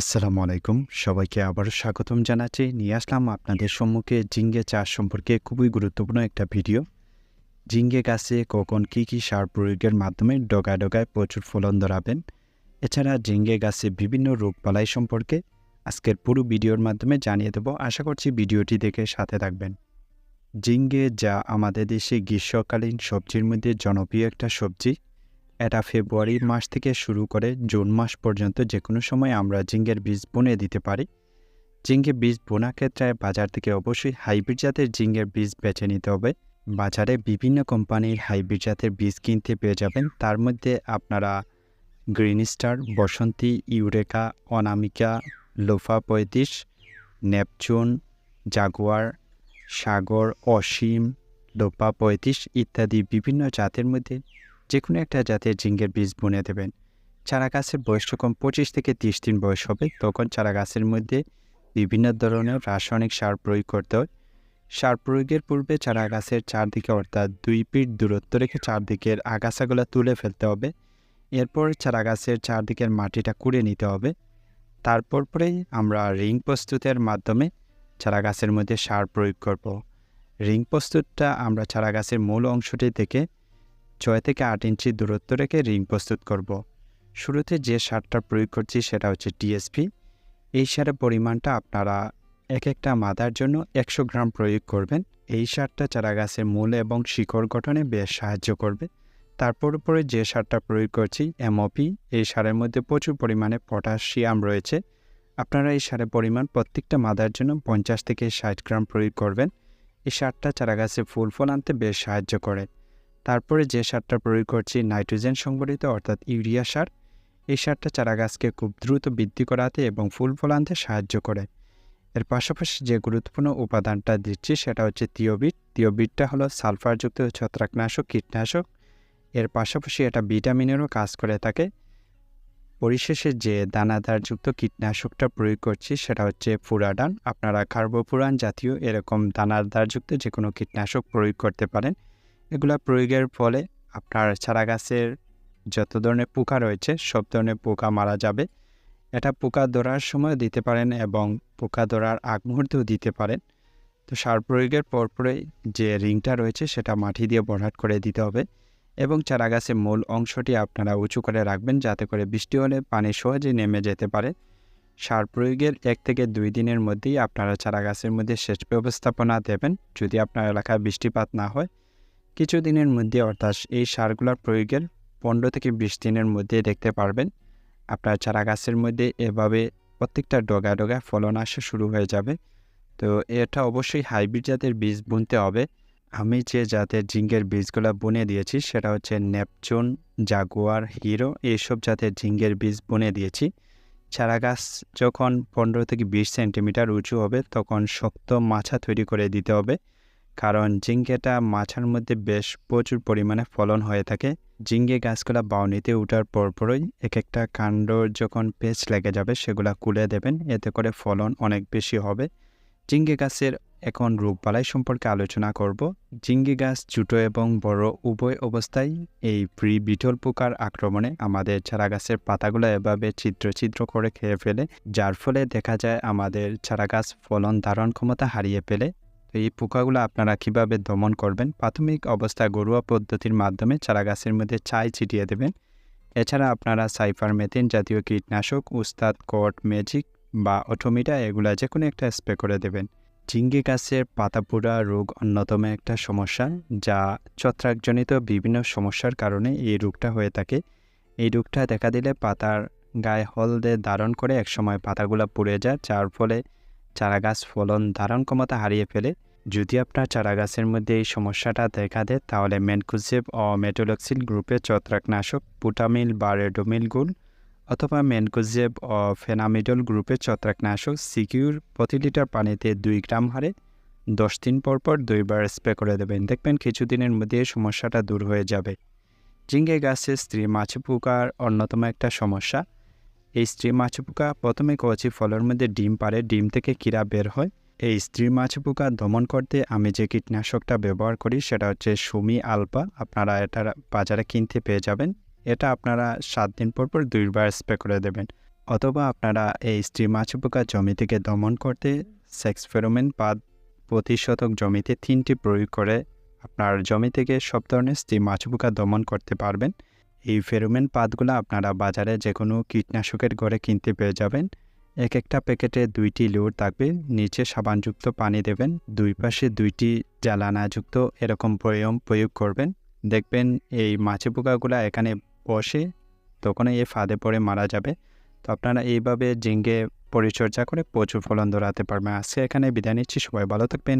আসসালামু আলাইকুম। সবাইকে আবারও স্বাগতম জানাচ্ছি। নিয়ে আসলাম আপনাদের সম্মুখে জিঙ্গে চাষ সম্পর্কে খুবই গুরুত্বপূর্ণ একটা ভিডিও। জিঙ্গে গাছে কখন কী কী সার প্রয়োগের মাধ্যমে ডগায় ডগায় প্রচুর ফলন ধরাবেন? এছাড়া জিঙ্গে গাছে বিভিন্ন রোগবালাই সম্পর্কে আজকের পুরো ভিডিওর মাধ্যমে জানিয়ে দেব। আশা করছি ভিডিওটি দেখে সাথে থাকবেন। জিঙ্গে যা আমাদের দেশে গ্রীষ্মকালীন সবজির মধ্যে জনপ্রিয় একটা সবজি। এটা ফেব্রুয়ারি মাস থেকে শুরু করে জুন মাস পর্যন্ত যে কোনো সময় আমরা জিঙ্গের বীজ বুনে দিতে পারি। জিঙ্গে বীজ বোনা ক্ষেত্রে বাজার থেকে অবশ্যই হাইব্রিড জাতের জিঙ্গের বীজ বেছে নিতে হবে। বাজারে বিভিন্ন কোম্পানির হাইব্রিড জাতের বীজ কিনতে পেয়ে যাবেন। তার মধ্যে আপনারা green star, Basanti, Eureka, Anamika, লোফা পঁয়ত্রিশ, নেপচুন, জাগুয়ার, সাগর, অসীম লোপা পঁয়ত্রিশ ইত্যাদি বিভিন্ন জাতের মধ্যে যে কোনো একটা জাতের জিঙ্গের বীজ বুনে দেবেন। চারা গাছের বয়স যখন পঁচিশ থেকে তিরিশ দিন বয়স হবে, তখন চারা গাছের মধ্যে বিভিন্ন ধরনের রাসায়নিক সার প্রয়োগ করতে হয়। সার প্রয়োগের পূর্বে চারা গাছের চারদিকে অর্থাৎ দুই ফিট দূরত্ব রেখে চারদিকের আগাছাগুলো তুলে ফেলতে হবে। এরপর চারা গাছের চারদিকের মাটিটা কুড়ে নিতে হবে। তারপর পরে আমরা রিং প্রস্তুতের মাধ্যমে চারা গাছের মধ্যে সার প্রয়োগ করব। রিং প্রস্তুতটা আমরা চারা গাছের মূল অংশটি থেকে ছয় থেকে আট ইঞ্চি দূরত্ব রেখে রিং প্রস্তুত করব। শুরুতে যে সারটা প্রয়োগ করছি সেটা হচ্ছে টিএসপি এই সারের পরিমাণটা আপনারা এক একটা মাদার জন্য একশো গ্রাম প্রয়োগ করবেন। এই সারটা চারা গাছের মূল এবং শিকড় গঠনে বেশ সাহায্য করবে। তারপর উপরে যে সারটা প্রয়োগ করছি এমওপি এই সারের মধ্যে প্রচুর পরিমাণে পটাশিয়াম রয়েছে। আপনারা এই সারের পরিমাণ প্রত্যেকটা মাদার জন্য পঞ্চাশ থেকে ষাট গ্রাম প্রয়োগ করবেন। এই সারটা চারা গাছে ফুল ফল আনতে বেশ সাহায্য করে। তারপরে যে সারটা প্রয়োগ করছি নাইট্রোজেন সংবলিত, অর্থাৎ ইউরিয়া সার, এই সারটা চারা গাছকে খুব দ্রুত বৃদ্ধি করাতে এবং ফুল ফল আনতে সাহায্য করে। এর পাশাপাশি যে গুরুত্বপূর্ণ উপাদানটা দিচ্ছি সেটা হচ্ছে তিওবিট তিওবিটটা হলো সালফারযুক্ত ছত্রাকনাশক, কীটনাশক। এর পাশাপাশি এটা ভিটামিনেরও কাজ করে থাকে। পরিশেষে যে দানাদারযুক্ত কীটনাশকটা প্রয়োগ করছি সেটা হচ্ছে ফুরাডান আপনারা কার্বোপুরান জাতীয় এরকম দানাদারযুক্ত যে কোনো কীটনাশক প্রয়োগ করতে পারেন। এগুলো প্রয়োগের ফলে আপনার চারা গাছের যত ধরনের পোকা রয়েছে, সব ধরনের পোকা মারা যাবে। এটা পোকা ধরার সময় দিতে পারেন এবং পোকা ধরার আগ মুহূর্তেও দিতে পারেন। তো সার প্রয়োগের পরপরে যে রিংটা রয়েছে, সেটা মাটি দিয়ে বড়াট করে দিতে হবে এবং চারা গাছের মূল অংশটি আপনারা উঁচু করে রাখবেন যাতে করে বৃষ্টি হলে পানি সহজে নেমে যেতে পারে। সার প্রয়োগের এক থেকে দুই দিনের মধ্যেই আপনারা চারা গাছের মধ্যে সেচ ব্যবস্থাপনা দেবেন। যদি আপনার এলাকায় বৃষ্টিপাত না হয় কিছু দিনের মধ্যে, অর্থাৎ এই সারগুলোর প্রয়োগের পনেরো থেকে বিশ দিনের মধ্যে দেখতে পারবেন। আপনার চারা গাছের মধ্যে এভাবে প্রত্যেকটা ডগা ডগা ফলন আসা শুরু হয়ে যাবে। তো এটা অবশ্যই হাইব্রিড জাতের বীজ বুনতে হবে। আমি যে জাতের জিঙ্গের বীজগুলো বুনে দিয়েছি, সেটা হচ্ছে নেপচুন, জাগুয়ার, হিরো, এইসব জাতের ঝিঙ্গের বীজ বুনে দিয়েছি। চারা গাছ যখন পনেরো থেকে বিশ সেন্টিমিটার উঁচু হবে, তখন শক্ত মাছা তৈরি করে দিতে হবে। কারণ জিঙ্গেটা মাছার মধ্যে বেশ প্রচুর পরিমাণে ফলন হয়ে থাকে। জিঙ্গে গাছগুলা বাউনিতে উঠার পরপরই এক একটা কাণ্ড যখন পেঁচ লেগে যাবে, সেগুলা কুলে দেবেন। এতে করে ফলন অনেক বেশি হবে। জিঙ্গে গাছের এখন রোগবালাই সম্পর্কে আলোচনা করব। জিঙ্গি গাছ ছোটো এবং বড় উভয় অবস্থায় এই প্রি বিটল পোকার আক্রমণে আমাদের চারা গাছের পাতাগুলো এভাবে ছিদ্র ছিদ্র করে খেয়ে ফেলে, যার ফলে দেখা যায় আমাদের চারা গাছ ফলন ধারণ ক্ষমতা হারিয়ে ফেলে। তো এই পোকাগুলো আপনারা কীভাবে দমন করবেন? প্রাথমিক অবস্থায় ঘরোয়া পদ্ধতির মাধ্যমে চারা গাছের মধ্যে ছাই ছিটিয়ে দেবেন। এছাড়া আপনারা সাইফার মেথিন জাতীয় কীটনাশক, উস্তাদ, কট, ম্যাজিক বা অটোমিটা এগুলা যে কোনো একটা স্প্রে করে দেবেন। ঝিঙ্গি গাছের পাতা পোড়া রোগ অন্যতম একটা সমস্যা, যা ছত্রাকজনিত বিভিন্ন সমস্যার কারণে এই রোগটা হয়ে থাকে। এই রোগটা দেখা দিলে পাতার গায়ে হলদে ধারণ করে একসময় পাতাগুলো পুড়ে যায়, যার ফলে চারা গাছ ফলন ধারণ ক্ষমতা হারিয়ে ফেলে। যদি আপনার চারা গাছের মধ্যে এই সমস্যাটা দেখা দেয়, তাহলে ম্যানকুজেব ও মেটোলক্সিল গ্রুপের ছত্রাকনাশক, পুটামিল বা রেডোমিল গুল অথবা ম্যানকুজেব ও ফেনামিডল গ্রুপের ছত্রাকনাশক সিকিউর প্রতি লিটার পানিতে দুই গ্রাম হারে দশ দিন পর পর দুইবার স্প্রে করে দেবেন। দেখবেন কিছুদিনের মধ্যে সমস্যাটা দূর হয়ে যাবে। জিঙ্গে গাছের স্ত্রী মাছি পোকার অন্যতম একটা সমস্যা। এই স্ত্রী মাছি পোকা প্রথমে কচি ফলের মধ্যে ডিম পারে ডিম থেকে কীরা বের হয়। এই স্ত্রী মাছি পোকা দমন করতে আমি যে কীটনাশকটা ব্যবহার করি, সেটা হচ্ছে সুমি আলপা আপনারা এটা বাজারে কিনতে পেয়ে যাবেন। এটা আপনারা সাত দিন পর পর দুইবার স্প্রে করে দেবেন। অথবা আপনারা এই স্ত্রী মাছি পোকা জমি থেকে দমন করতে সেক্স ফেরোমেন পাদ প্রতি শতক জমিতে তিনটি প্রয়োগ করে আপনার জমি থেকে সব ধরনের স্ত্রী মাছি পোকা দমন করতে পারবেন। এই ফেরোমেন পাতগুলো আপনারা বাজারে যে কোনো কীটনাশকের ঘরে কিনতে পেয়ে যাবেন। এক একটা প্যাকেটে দুইটি লিউর থাকবে, নিচে সাবানযুক্ত পানি দেবেন, দুই পাশে দুইটি জ্বালানাযুক্ত এরকম প্রয়োগ প্রয়োগ করবেন। দেখবেন এই মাছি পোকাগুলো এখানে বসে, তখনই এই ফাঁদে পড়ে মারা যাবে। তো আপনারা এইভাবে জিঙ্গে পরিচর্যা করে প্রচুর ফলন ধরাতে পারবেন। আজকে এখানে বিদায় নিচ্ছি, সবাই ভালো থাকবেন।